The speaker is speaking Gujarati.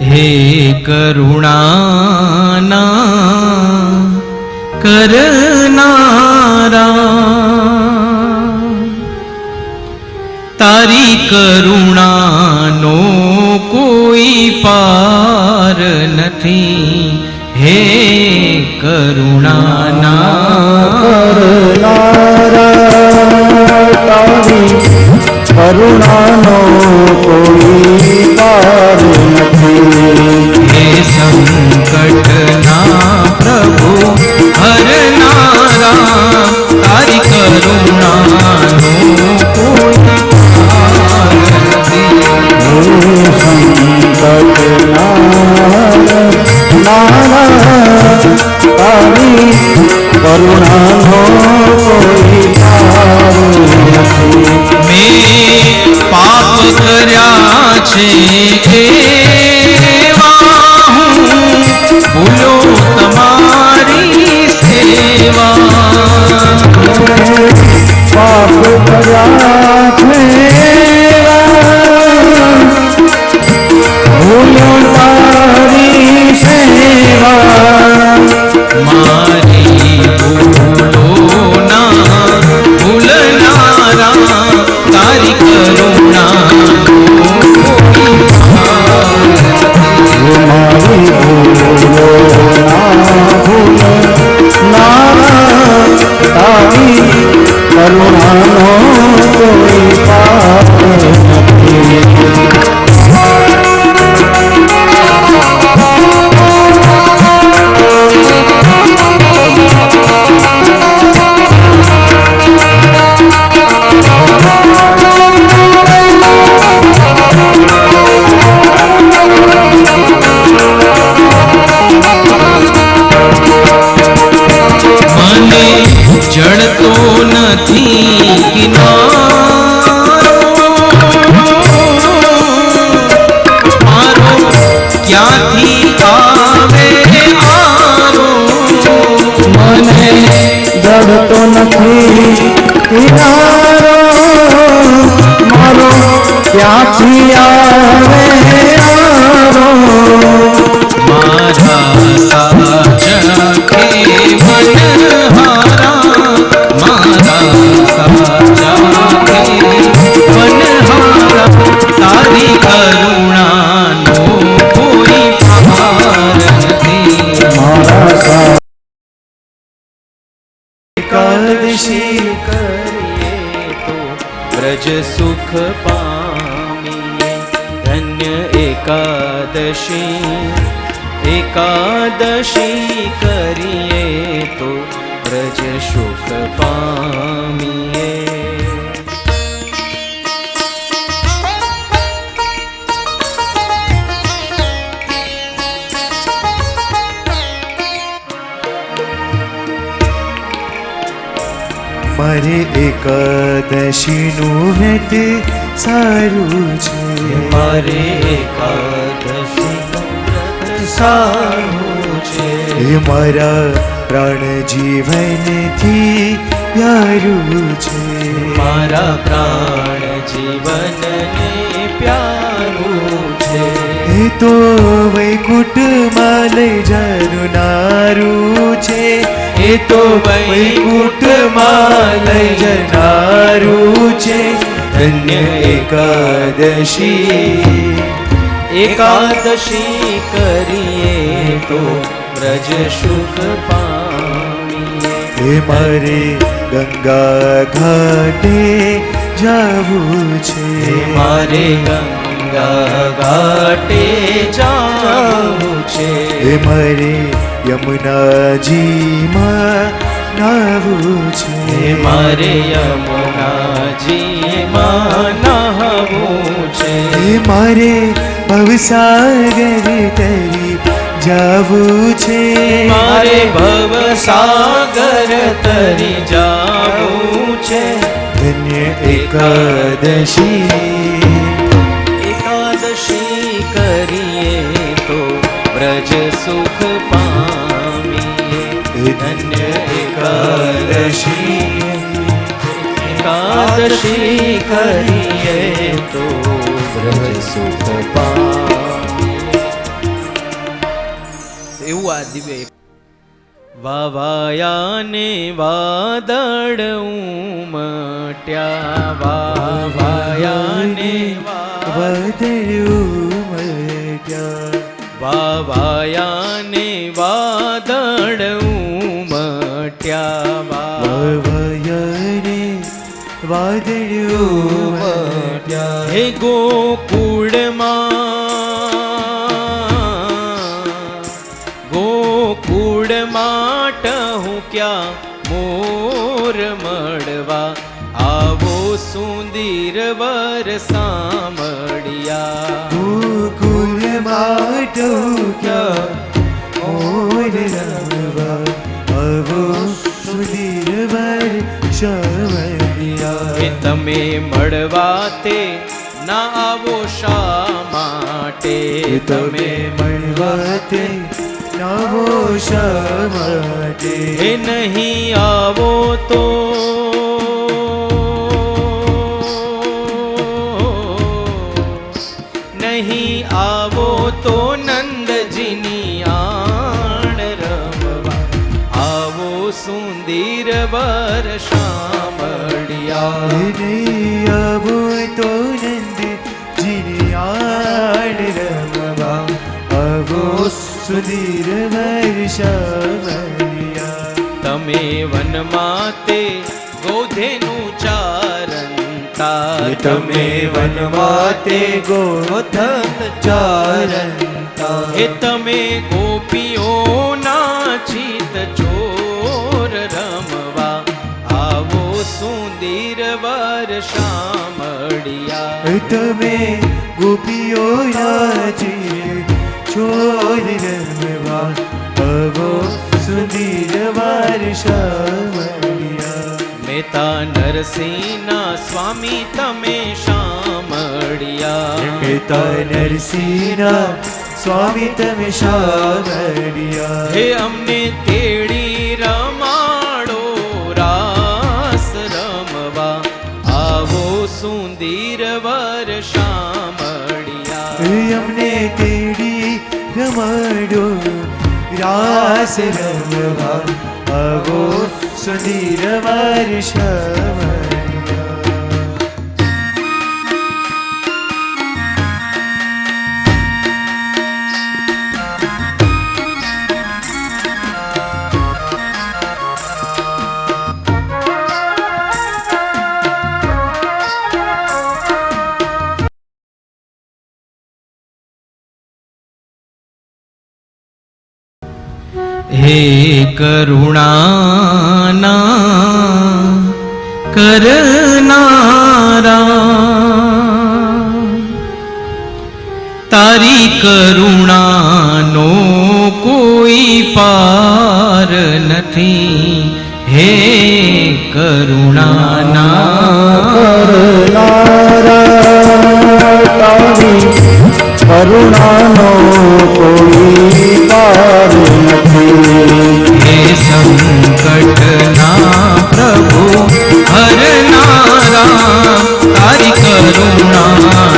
હે કરુણાના, કરનારા, તારી કરુણાનો કોઈ પાર નથી. હે કરુણાના, તારી કરુણાનો કોઈ પાર નથી હે સંકટના પ્રભુ હરનારા તારી કરુણાનો કોઈ પાર નથી તારી કરુણાનો કોઈ જડતો નથી મારો ક્યાંથી આવે આરો? મને જડતો નથી કિનારો. મારો ક્યાંથી આવે આરો? મારા સાચકે મનહારા એકાદશી કરીએ તો વ્રજ સુખ પામીએ ધન્ય એકાદશી એકાદશી કરીએ વ્રજ સુખ પામીએ. મારે એકાદશીનું વ્રત સારું છે. મારે એકાદશી સારું છે. મારા પ્રાણ જીવનથી પ્યારું છે. મારા પ્રાણ જીવનને પ્યારું છે. એ તો વૈકુંઠમાં લઈ જનારું છે. એ તો વૈકુંઠમાં લઈ જનારું છે. ધન્ય એકાદશી. એકાદશી કરીએ તો વ્રજ સુખ પામીએ એ મારે ગંગા ઘાટે જવું છે. મારે ગંગા ઘાટે જાવું છે. એ મારે યમુનાજીમાં નાવું છે. મારે યમુનાજી માં નહાવું છે. મારે ભવસાગર તરી જાવું છે. મારે ભવ સાગર તરી જાવું છે. ધન્ય એકાદશી. એકાદશી કરીએ તો વ્રજ સુખ પામીએ. ધન્ય એકાદશી. એકાદશી કરીએ તો વ્રજ સુખ પામીએ. આ દિવ્ય વાવાયાને વાદળ ઉમટ્યા વાવાયાને વાદળું ઉમટ્યા વાવાયાને વાદળ ઉમટ્યા વાવાયાને વાદળ ઉમટ્યા મટ્યા. હે ગોકુળમાં ક્યાં મોર મળવા? આવો સુંદીર વર સાંભળ્યા. કુલ માટો ક્યાં મોર રમવા આવો સુંદીર વર હે તમે મળવા તે ના આવો શા માટે? તમે મળવા તે નવો શા માટે નહીં આવો તો નહીં આવો તો નંદજીની આણ રમવા આવો સુંદર વર શામળિયા સુધીર વર્ષા તમે વનમાં તે ગોધેનું ચારંતા તમે વનમાં તે ગોધન ચારંતા હે તમે ગોપીઓના ચિત ચોર રમવા. આવો સુંદર વર શામળિયા. તમે ગોપીઓ રાજી છોર રમવા આવો સુધીર વર્ષા મેતા નરસિંહના સ્વામી તમે શામળિયા પિતા નરસિંહના સ્વામી તમે શામળિયા હે અમને તેડી રમાડો રાસ રમવા આવો સુંદર વર શામળિયા અમને તેડી રમાડો રાસ રમવા અગો સુધીર હે કરુણાના કરનારા તારી કરુણાનો કોઈ પાર નથી હે કરુણાના કરુણાનો કોઈ તારી